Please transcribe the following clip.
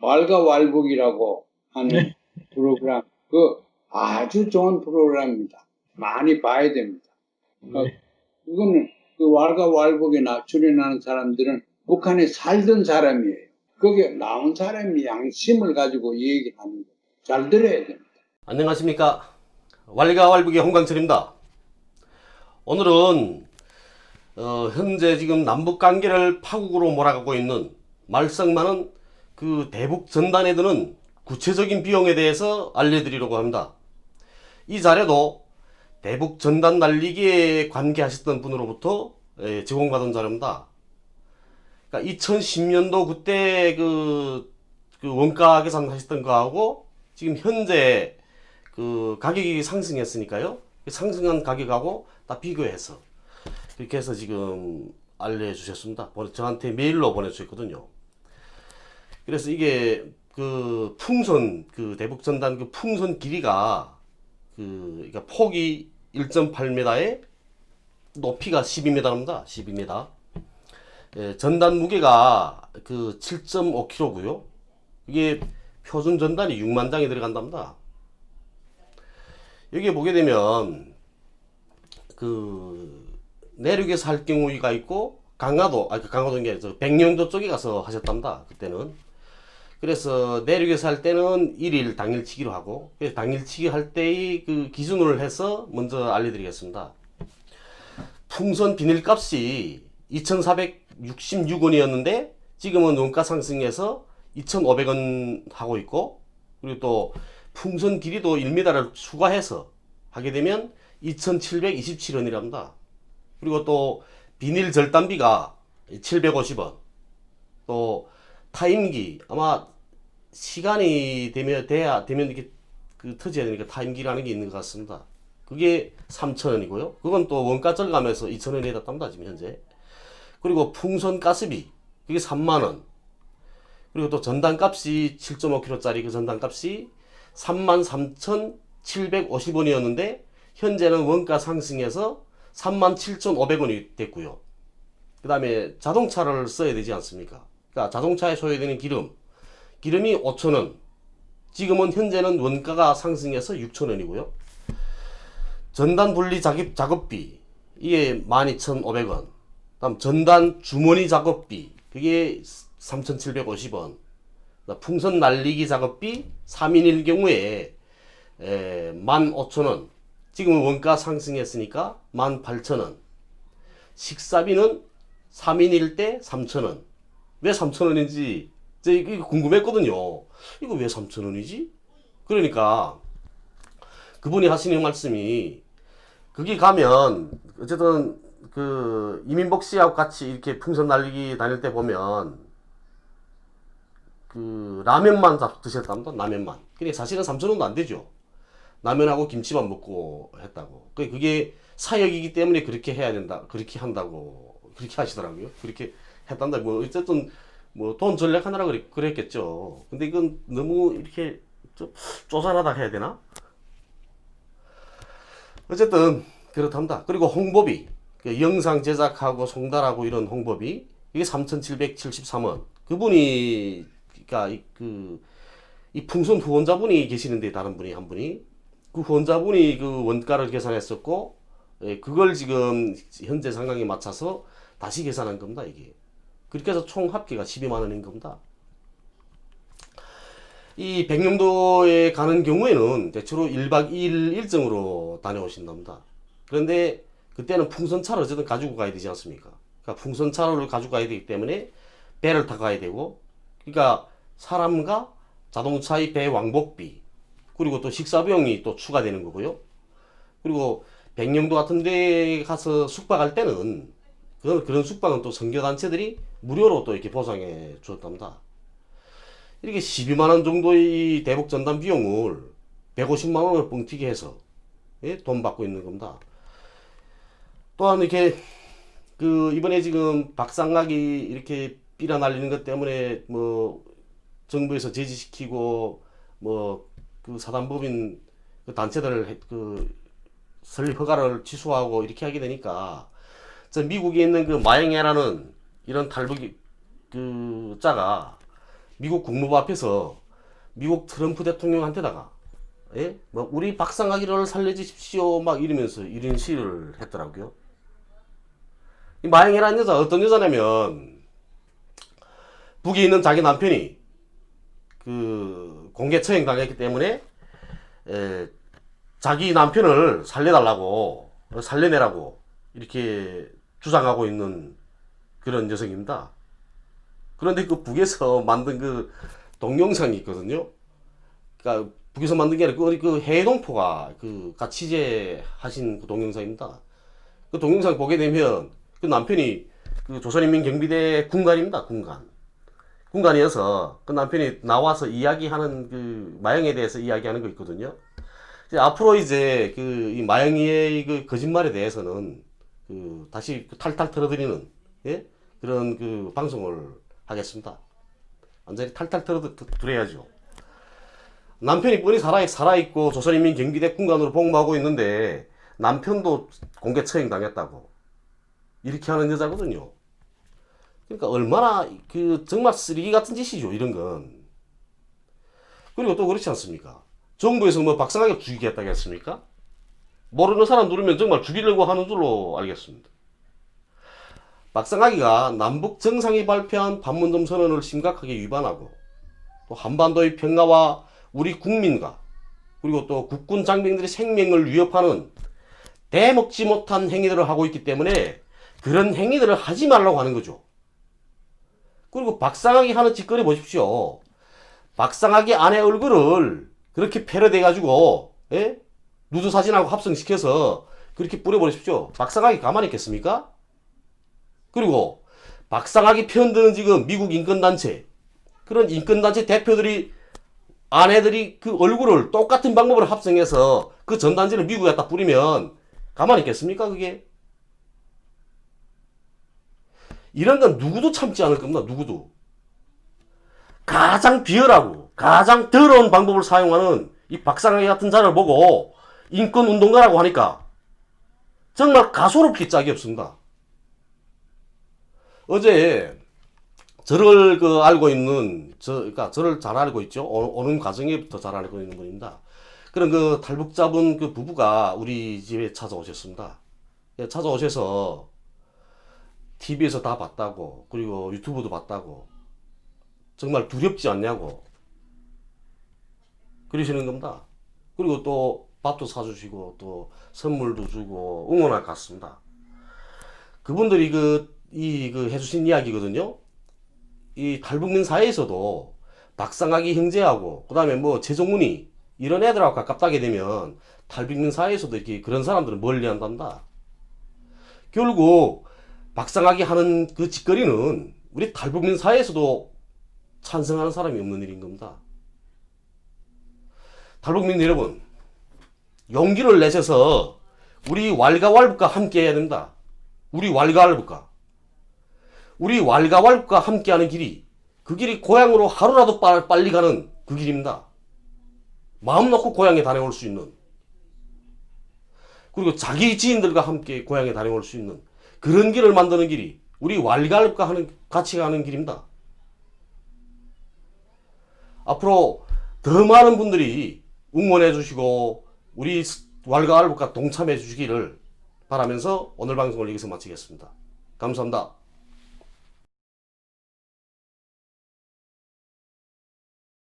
왈가왈북이라고 하는 프로그램 그 아주 좋은 프로그램입니다. 많이 봐야 됩니다. 어, 이거는 그 왈가왈북에 나 출연하는 사람들은 북한에 살던 사람이에요. 거기에 나온 사람이 양심을 가지고 얘기를 하는 거예요. 잘 들어야 됩니다. 안녕하십니까 왈가왈북의 홍광철입니다 오늘은 어, 현재 지금 남북 관계를 파국으로 몰아가고 있는 말썽 많은 그 대북 전단에 드는 구체적인 비용에 대해서 알려드리려고 합니다 이 자료도 대북 전단 날리기에 관계하셨던 분으로부터 예, 제공받은 자료입니다 그러니까 2010년도 그때 그, 그 원가 계산하셨던 거하고 지금 현재 그 가격이 상승했으니까요. 그 상승한 가격하고 다 비교해서 그렇게 해서 지금 알려주셨습니다. 저한테 메일로 보내주셨거든요. 그래서 이게 그 풍선 그 대북 전단 그 풍선 길이가 그 그러니까 폭이 1.8m에 높이가 12m입니다. 12m. 예, 전단 무게가 그 7.5kg고요. 이게 표준 전단이 6만 장이 들어간답니다. 여기에 보게 되면 그 내륙에서 할 경우가 있고 강화도 아그 강화도인 게 백령도 쪽에 가서 하셨답니다. 그때는 그래서 내륙에서 할 때는 일일 당일치기로 하고 그래서 당일치기 할 때의 그 기준으로 해서 먼저 알려드리겠습니다. 풍선 비닐 값이 2,466원이었는데 지금은 원가 상승해서 2,500원 하고 있고 그리고 또 풍선 길이도 1m를 추가해서 하게 되면 2,727원이랍니다. 그리고 또 비닐 절단비가 750원. 또 타임기 아마 시간이 되면 돼야 되면 이렇게 그 터져야 되니까 타임기라는 게 있는 것 같습니다. 그게 3,000원이고요. 그건 또 원가 절감해서 2,000원이 해놨답니다. 지금 현재. 그리고 풍선 가스비 그게 3만 원. 그리고 또 전단 값이 7.5kg짜리 그 전단 값이 33,750원이었는데 현재는 원가 상승해서 37,500원이 됐고요. 그 다음에 자동차를 써야 되지 않습니까? 그러니까 자동차에 소요되는 기름, 기름이 5,000원. 지금은 현재는 원가가 상승해서 6,000원이고요. 전단 분리 작업, 작업비, 이게 12,500원. 다음 전단 주머니 작업비, 그게 3,750원. 풍선 날리기 작업비 3인일 경우에 에, 15,000원. 지금은 원가 상승했으니까 18,000원. 식사비는 3인일 때 3,000원. 왜 3,000원인지 저 이거 궁금했거든요. 이거 왜 3,000원이지? 그러니까 그분이 하시는 말씀이 거기 가면 어쨌든 그 이민복 씨하고 같이 이렇게 풍선 날리기 다닐 때 보면 그 라면만 다 드셨답니다. 라면만. 근데 사실은 3,000원도 안 되죠. 라면하고 김치만 먹고 했다고. 그- 그게 사역이기 때문에 그렇게 해야 된다. 그렇게 한다고. 그렇게 하시더라고요. 그렇게 했단다. 뭐 어쨌든 뭐 돈 전략하느라 그랬, 그랬겠죠. 근데 이건 너무 이렇게 좀 쪼잔하다 해야 되나? 어쨌든 그렇답니다. 그리고 홍보비. 그 영상 제작하고 송달하고 이런 홍보비. 이게 3,773원. 그분이 그러니까 이, 그, 이 풍선 후원자분이 계시는데 다른 분이 한 분이 그 후원자분이 그 원가를 계산했었고 예, 그걸 지금 현재 상황에 맞춰서 다시 계산한 겁니다 이게 그렇게 해서 총 합계가 12만 원인 겁니다. 이 백령도에 가는 경우에는 대체로 1박 2일 일정으로 다녀오신답니다. 그런데 그때는 풍선차를 어쨌든 가지고 가야 되지 않습니까? 그러니까 풍선차를 가지고 가야 되기 때문에 배를 타고 가야 되고 그러니까 사람과 자동차의 배 왕복비 그리고 또 식사 비용이 또 추가되는 거고요. 그리고 백령도 같은 데 가서 숙박할 때는 그런 그런 숙박은 또 선교 단체들이 무료로 또 이렇게 보상해 주었답니다. 이렇게 12만 원 정도의 대북 전단 비용을 150만 원을 뻥튀기 해서 예? 돈 받고 있는 겁니다. 또한 이렇게 그 이번에 지금 박상락이 이렇게 삐라 날리는 것 때문에 뭐 정부에서 제지시키고 뭐 그 사단법인 그 단체들 해- 그 설립 허가를 취소하고 이렇게 하게 되니까 저 미국에 있는 그 마영애라는 이런 탈북이 그 자가 미국 국무부 앞에서 미국 트럼프 대통령한테다가 예? 뭐 우리 박상아기를 살려주십시오 막 이러면서 이런 시를 했더라고요. 이 마영이라는 여자 어떤 여자냐면 북에 있는 자기 남편이 그 공개 처형 당했기 때문에 에, 자기 남편을 살려달라고 살려내라고 이렇게 주장하고 있는 그런 여성입니다. 그런데 그 북에서 만든 그 동영상이 있거든요. 그러니까 북에서 만든 게 아니라 그, 그 해동포가 그 취재하신 그 동영상입니다. 그 동영상 보게 되면 그 남편이 그 조선인민 경비대 군관입니다. 군관. 군관이어서 그 남편이 나와서 이야기하는 그 마영에 대해서 이야기하는 거 있거든요. 이제 앞으로 이제 그 이 마영이의 그 거짓말에 대해서는 그 다시 그 탈탈 털어드리는 예? 그런 그 방송을 하겠습니다. 완전히 탈탈 털어드려야죠. 남편이 뻔히 살아, 살아있고 조선인민 경비대 군관으로 복무하고 있는데 남편도 공개 처형 당했다고. 이렇게 하는 여자거든요. 그러니까 얼마나 그 정말 쓰레기 같은 짓이죠, 이런 건. 그리고 또 그렇지 않습니까? 정부에서 뭐 박상하게 죽이겠다고 했습니까? 모르는 사람 누르면 정말 죽이려고 하는 줄로 알겠습니다. 박상하기가 남북 정상이 발표한 판문점 선언을 심각하게 위반하고 또 한반도의 평화와 우리 국민과 그리고 또 국군 장병들의 생명을 위협하는 대먹지 못한 행위들을 하고 있기 때문에 그런 행위들을 하지 말라고 하는 거죠. 그리고 박상하기 하는 짓거리 보십시오. 박상하기 아내 얼굴을 그렇게 패러대 가지고 예? 누드 사진하고 합성시켜서 그렇게 뿌려버리십시오. 박상하기 가만히 있겠습니까? 그리고 박상하기 편드는 지금 미국 인권단체 그런 인권단체 대표들이 아내들이 그 얼굴을 똑같은 방법으로 합성해서 그 전단지를 미국에 갖다 뿌리면 가만히 있겠습니까 그게? 이런 건 누구도 참지 않을 겁니다. 누구도. 가장 비열하고 가장 더러운 방법을 사용하는 이 박상하기 같은 자를 보고 인권 운동가라고 하니까 정말 가소롭게 짝이 없습니다. 어제 저를 그 알고 있는 저 그러니까 저를 잘 알고 있죠. 오- 오는 과정에부터 잘 알고 있는 분입니다. 그런 그 탈북자분 그 부부가 우리 집에 찾아오셨습니다. 예, 찾아오셔서 TV에서 다 봤다고 그리고 유튜브도 봤다고 정말 두렵지 않냐고 그러시는 겁니다. 그리고 또 밥도 사주시고 또 선물도 주고 응원할 것 같습니다. 그분들이 그, 이, 그 해주신 이야기거든요. 이 탈북민 사회에서도 박상하기 형제하고, 그 다음에 뭐 최종문이 이런 애들하고 가깝다게 되면 탈북민 사회에서도 이렇게 그런 사람들을 멀리 한단다. 결국 박상하기 하는 그 짓거리는 우리 탈북민 사회에서도 찬성하는 사람이 없는 일인 겁니다. 탈북민 여러분, 용기를 내셔서 우리 왈가왈부과 함께 해야 됩니다. 우리 왈가왈부과. 우리 왈가왈부과 함께 하는 길이 그 길이 고향으로 하루라도 빠- 빨리 가는 그 길입니다. 마음 놓고 고향에 다녀올 수 있는 그리고 자기 지인들과 함께 고향에 다녀올 수 있는 그런 길을 만드는 길이 우리 왈가왈부과 하는 같이 가는 길입니다. 앞으로 더 많은 분들이 응원해 주시고 우리 왈가왈부과 동참해 주시기를 바라면서 오늘 방송을 여기서 마치겠습니다. 감사합니다.